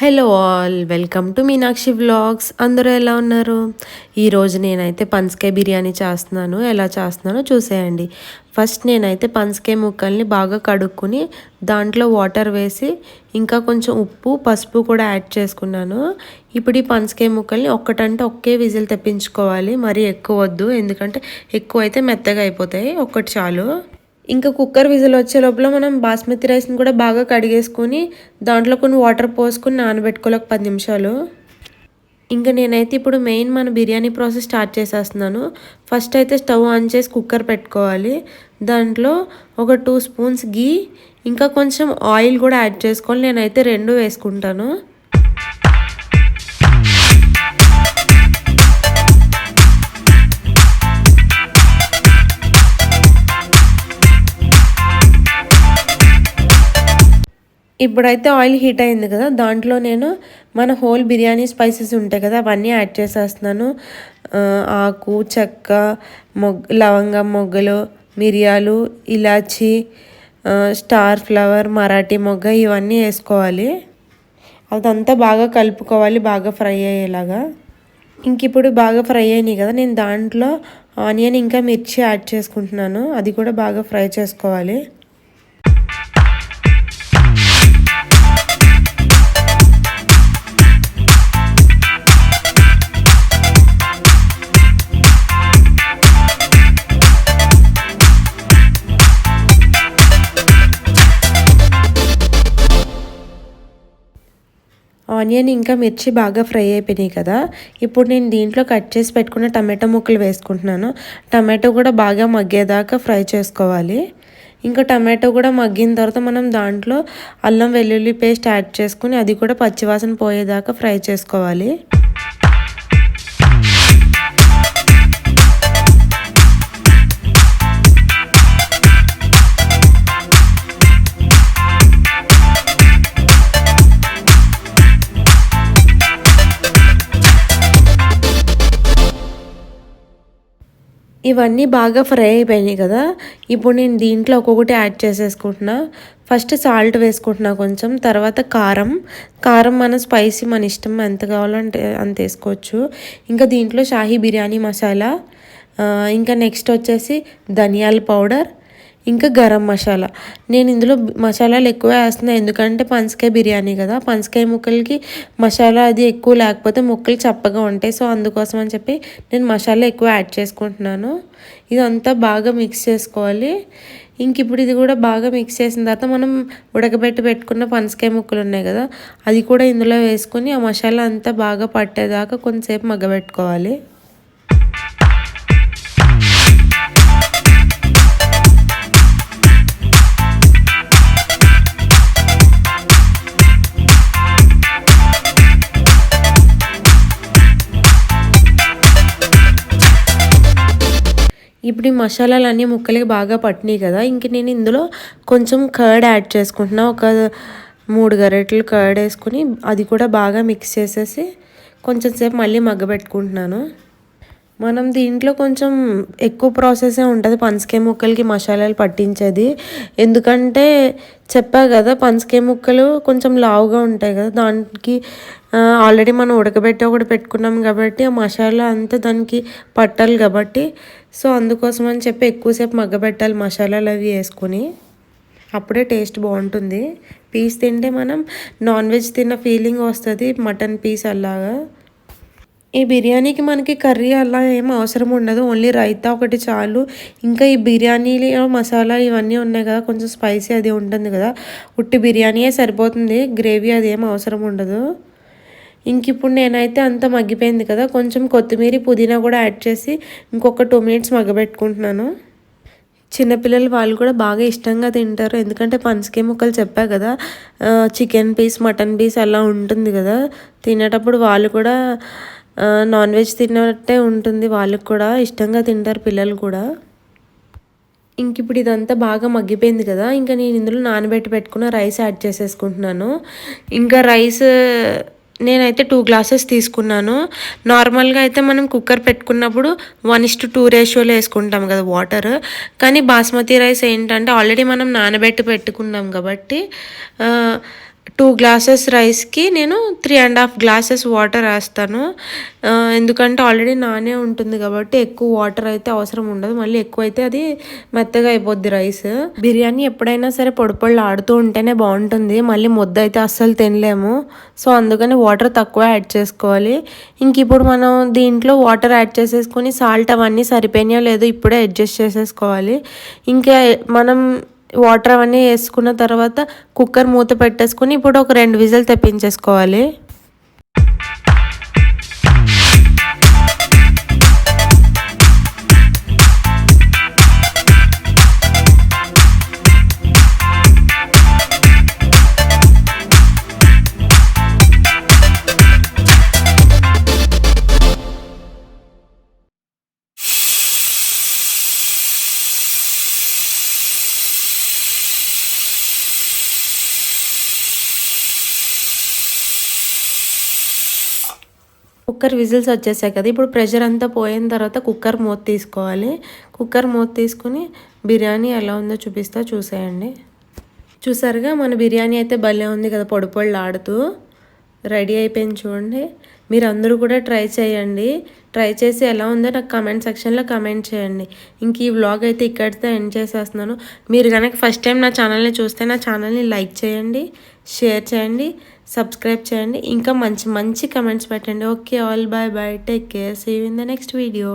Hello all welcome to Meenakshi vlogs అందరూ ఎలా ఉన్నారు? ఈరోజు నేనైతే పనసకాయ బిర్యానీ చేస్తున్నాను. ఎలా చేస్తున్నానో చూసేయండి. ఫస్ట్ నేనైతే పనసకాయ ముక్కల్ని బాగా కడుక్కుని దాంట్లో వాటర్ వేసి ఇంకా కొంచెం ఉప్పు పసుపు కూడా యాడ్ చేసుకున్నాను. ఇప్పుడు ఈ పనసకాయ ముక్కల్ని ఒక్కటంటే ఒకే విజిల్ తెప్పించుకోవాలి. మరీ ఎక్కువ వద్దు. ఎందుకంటే ఎక్కువ అయితే మెత్తగా అయిపోతాయి. ఒక్కటి చాలు. ఇంకా కుక్కర్ విజిల్ వచ్చే లోపల మనం బాస్మతి రైస్ని కూడా బాగా కడిగేసుకొని దాంట్లో కొన్ని వాటర్ పోసుకొని నానబెట్టుకోలేక పది నిమిషాలు. ఇంకా నేనైతే ఇప్పుడు మెయిన్ మన బిర్యానీ ప్రాసెస్ స్టార్ట్ చేసేస్తున్నాను. ఫస్ట్ అయితే స్టవ్ ఆన్ చేసి కుక్కర్ పెట్టుకోవాలి. దాంట్లో ఒక టూ స్పూన్స్ గీ ఇంకా కొంచెం ఆయిల్ కూడా యాడ్ చేసుకోవాలి. నేనైతే రెండు వేసుకుంటాను. ఇప్పుడైతే ఆయిల్ హీట్ అయింది కదా దాంట్లో నేను మన హోల్ బిర్యానీ స్పైసెస్ ఉంటాయి కదా అవన్నీ యాడ్ చేసేస్తున్నాను. ఆకు చెక్క మొగ్ లవంగం మొగ్గలు మిరియాలు ఇలాచి స్టార్ ఫ్లవర్ మరాఠీ మొగ్గ ఇవన్నీ వేసుకోవాలి. అదంతా బాగా కలుపుకోవాలి బాగా ఫ్రై అయ్యేలాగా. ఇంక ఇప్పుడు బాగా ఫ్రై అయినాయి కదా నేను దాంట్లో ఆనియన్ ఇంకా మిర్చి యాడ్ చేసుకుంటున్నాను అది కూడా బాగా ఫ్రై చేసుకోవాలి. ఆనియన్ ఇంకా మిర్చి బాగా ఫ్రై అయిపోయినాయి కదా. ఇప్పుడు నేను దీంట్లో కట్ చేసి పెట్టుకున్న టమాటో ముక్కలు వేసుకుంటున్నాను. టమాటో కూడా బాగా మగ్గేదాకా ఫ్రై చేసుకోవాలి. ఇంకా టమాటో కూడా మగ్గిన తర్వాత మనం దాంట్లో అల్లం వెల్లుల్లి పేస్ట్ యాడ్ చేసుకుని అది కూడా పచ్చివాసన పోయేదాకా ఫ్రై చేసుకోవాలి. ఇవన్నీ బాగా ఫ్రై అయిపోయినాయి కదా. ఇప్పుడు నేను దీంట్లో ఒక్కొక్కటి యాడ్ చేసేసుకుంటున్నా. ఫస్ట్ సాల్ట్ వేసుకుంటున్నా కొంచెం తర్వాత కారం. కారం మన స్పైసీ మన ఇష్టం ఎంత కావాలంటే అంత వేసుకోవచ్చు. ఇంకా దీంట్లో షాహీ బిర్యానీ మసాలా. ఇంకా నెక్స్ట్ వచ్చేసి ధనియాల పౌడర్. ఇంకా గరం మసాలా. నేను ఇందులో మసాలాలు ఎక్కువ వేస్తున్నాను ఎందుకంటే పనసకాయ బిర్యానీ కదా. పనసకాయ ముక్కలకి మసాలా అది ఎక్కువ లేకపోతే ముక్కలు చప్పగా ఉంటాయి. సో అందుకోసం అని చెప్పి నేను మసాలా ఎక్కువ యాడ్ చేసుకుంటున్నాను. ఇదంతా బాగా మిక్స్ చేసుకోవాలి. ఇంక ఇప్పుడు ఇది కూడా బాగా మిక్స్ చేసిన తర్వాత మనం ఉడకబెట్టి పెట్టుకున్న పనసకాయ ముక్కలు ఉన్నాయి కదా అది కూడా ఇందులో వేసుకొని ఆ మసాలా అంతా బాగా పట్టేదాకా కొంతసేపు మగ్గబెట్టుకోవాలి. ఇప్పుడు ఈ మసాలాలన్నీ ముక్కలకి బాగా పట్టినాయి కదా ఇంక నేను ఇందులో కొంచెం కర్డ్ యాడ్ చేసుకుంటున్నా. ఒక మూడు గరెట్లు కర్డ్ వేసుకుని అది కూడా బాగా మిక్స్ చేసేసి కొంచెం సేపు మళ్ళీ మగ్గబెట్టుకుంటున్నాను మనం దీంట్లో కొంచెం ఎక్కువ ప్రాసెసే ఉంటుంది. పనసకాయ ముక్కలకి మసాలాలు పట్టించేది. ఎందుకంటే చెప్పా కదా పనసకాయ ముక్కలు కొంచెం లావుగా ఉంటాయి కదా. దానికి ఆల్రెడీ మనం ఉడకబెట్టి ఒకటి పెట్టుకున్నాం కాబట్టి ఆ మసాలా అంతా దానికి పట్టాలి కాబట్టి. సో అందుకోసం అని చెప్పి ఎక్కువసేపు మగ్గబెట్టాలి మసాలాలు అవి వేసుకొని. అప్పుడే టేస్ట్ బాగుంటుంది. పీస్ తింటే మనం నాన్ వెజ్ తిన్న ఫీలింగ్ వస్తుంది. మటన్ పీస్ అలాగా. ఈ బిర్యానీకి మనకి కర్రీ అలా ఏం అవసరం ఉండదు. ఓన్లీ రైతా ఒకటి చాలు. ఇంకా ఈ బిర్యానీలో మసాలా ఇవన్నీ ఉన్నాయి కదా కొంచెం స్పైసీ అది ఉంటుంది కదా. ఉట్టి బిర్యానీయే సరిపోతుంది. గ్రేవీ అది ఏం అవసరం ఉండదు. ఇంక ఇప్పుడు నేనైతే అంత మగ్గిపోయింది కదా కొంచెం కొత్తిమీర పుదీనా కూడా యాడ్ చేసి ఇంకొక టూ మినిట్స్ మగ్గబెట్టుకుంటున్నాను. చిన్నపిల్లలు వాళ్ళు కూడా బాగా ఇష్టంగా తింటారు. ఎందుకంటే పనసకాయ ముక్కలు చెప్పా కదా చికెన్ పీస్ మటన్ పీస్ అలా ఉంటుంది కదా. తినేటప్పుడు వాళ్ళు కూడా నాన్ వెజ్ తిన్నట్టే ఉంటుంది. వాళ్ళకి కూడా ఇష్టంగా తింటారు పిల్లలు కూడా. ఇంక ఇప్పుడు ఇదంతా బాగా మగ్గిపోయింది కదా. ఇంకా నేను ఇందులో నానబెట్టి పెట్టుకున్న రైస్ యాడ్ చేసేసుకుంటున్నాను. ఇంకా రైస్ నేనైతే టూ గ్లాసెస్ తీసుకున్నాను. నార్మల్గా అయితే మనం కుక్కర్ పెట్టుకున్నప్పుడు వన్ ఇస్ టు టూ రేషియోలో వేసుకుంటాం కదా వాటర్ కానీ బాస్మతి రైస్ ఏంటంటే ఆల్రెడీ మనం నానబెట్టి పెట్టుకున్నాం కాబట్టి టూ గ్లాసెస్ రైస్కి నేను three and half glasses water వేస్తాను. ఎందుకంటే ఆల్రెడీ నానే ఉంటుంది కాబట్టి ఎక్కువ వాటర్ అయితే అవసరం ఉండదు. మళ్ళీ ఎక్కువ అయితే అది మెత్తగా అయిపోద్ది రైస్. బిర్యానీ ఎప్పుడైనా సరే పొడిపళ్ళు ఆడుతూ ఉంటేనే బాగుంటుంది. మళ్ళీ ముద్ద అయితే అస్సలు తినలేము. సో అందుకని వాటర్ తక్కువ యాడ్ చేసుకోవాలి. ఇంక ఇప్పుడు మనం దీంట్లో వాటర్ యాడ్ చేసేసుకొని సాల్ట్ అవన్నీ సరిపోయినాయో లేదో ఇప్పుడే అడ్జస్ట్ చేసేసుకోవాలి. ఇంకా మనం వాటర్ అవన్నీ వేసుకున్న తర్వాత కుక్కర్ మూత పెట్టేసుకుని ఇప్పుడు ఒక రెండు విజిల్ తెప్పించేసుకోవాలి. కుక్కర్ విజిల్స్ వచ్చేసాయి కదా. ఇప్పుడు ప్రెషర్ అంతా పోయిన తర్వాత కుక్కర్ మూత తీసుకోవాలి. కుక్కర్ మూత తీసుకుని బిర్యానీ ఎలా ఉందో చూపిస్తా చూసేయండి. చూసారుగా మన బిర్యానీ అయితే భలే ఉంది కదా పొడి పొళ్ళు ఆడుతూ. రెడీ అయిపోయింది చూడండి. మీరు అందరూ కూడా ట్రై చేయండి. ట్రై చేసి ఎలా ఉందో నాకు కమెంట్ సెక్షన్లో కమెంట్ చేయండి. ఇంక ఈ వ్లాగ్ అయితే ఇక్కడితో ఎండ్ చేసేస్తున్నాను. మీరు కనుక ఫస్ట్ టైం నా ఛానల్ని చూస్తే నా ఛానల్ని లైక్ చేయండి షేర్ చేయండి సబ్స్క్రైబ్ చేయండి. ఇంకా మంచి మంచి కమెంట్స్ పెట్టండి. Okay all bye bye. Take care. See in the next video